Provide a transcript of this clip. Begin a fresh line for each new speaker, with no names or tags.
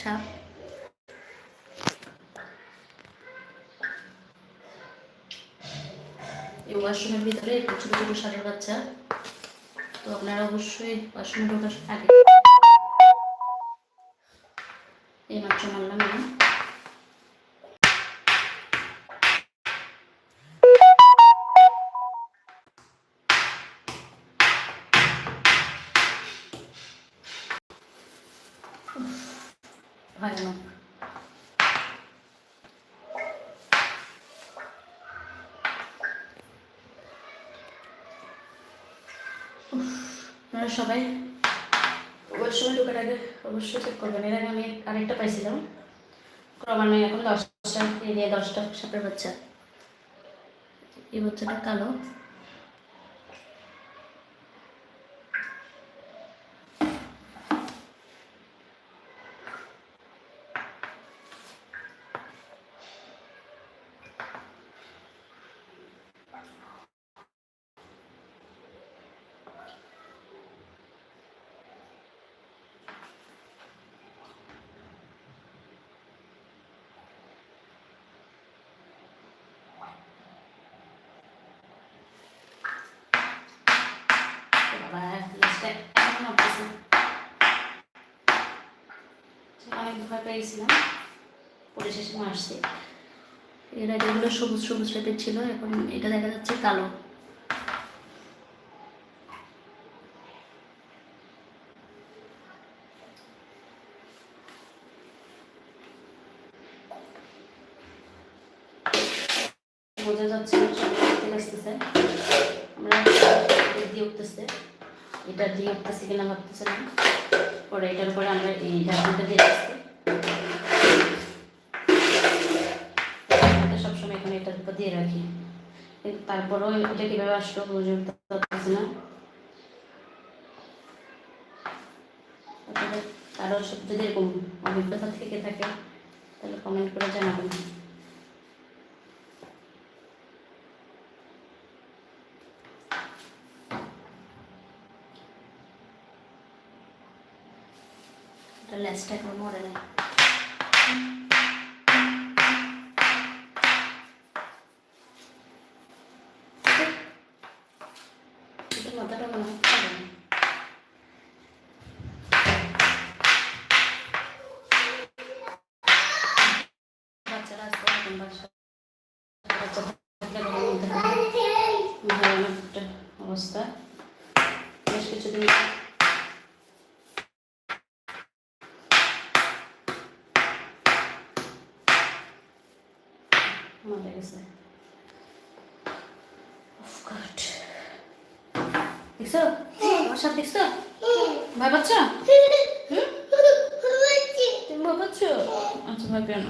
সাপ এই ওয়াশরুমের ভিতরে ছোট ছোটো সাপের বাচ্চা। তো আপনারা অবশ্যই ওয়াশরুমে ঢোকার আগে ভয়ানক আপনারা সবাই ওয়াশরুমে ঢোকার আগে অবশ্যই চেক করবেন। এর আগে আমি আরেকটা পাইছিলাম। ক্রমান্বয়ে এখন দশটা নিয়ে দশটা সাপের বাচ্চা। এই বাচ্চাটা কালো। অনেক ভয় পেয়েছিলাম পরিশেষে মারছি এর আগে এগুলো সবুজ সবুজ টাইপের ছিল এখন এটা দেখা যাচ্ছে কালো বোঝা যাচ্ছে আমরা দিয়ে উঠতেছে। এটা দিয়ে উঠতেছে কিনা ভাবতেছে না। পরে এটার উপরে আমরা এই ঢাকনাটা দিয়ে দিচ্ছি। সবসময় এখানে এটার উপর দিয়ে রাখি। তারপরেও এটা কীভাবে আসলো বুঝে যদি এরকম অভিজ্ঞতা থেকে থাকে, তাহলে কমেন্ট করে জানাবেন এটা লেসটা এখন মরে নাই এটা মাথাটা মনে হয় খাবে না। বাচ্চারা আসতে এখন বাসা বাচ্চা থাকলে ঘরের মধ্যে থাকে। ভয়ানক একটা অবস্থা বেশ কিছুদিন মারা গেছে। God. দেখছ? আমার সাথে ভয় পাচ্ছ? তুমি ভয় পাচ্ছ? আচ্ছা ভয় পেয়ে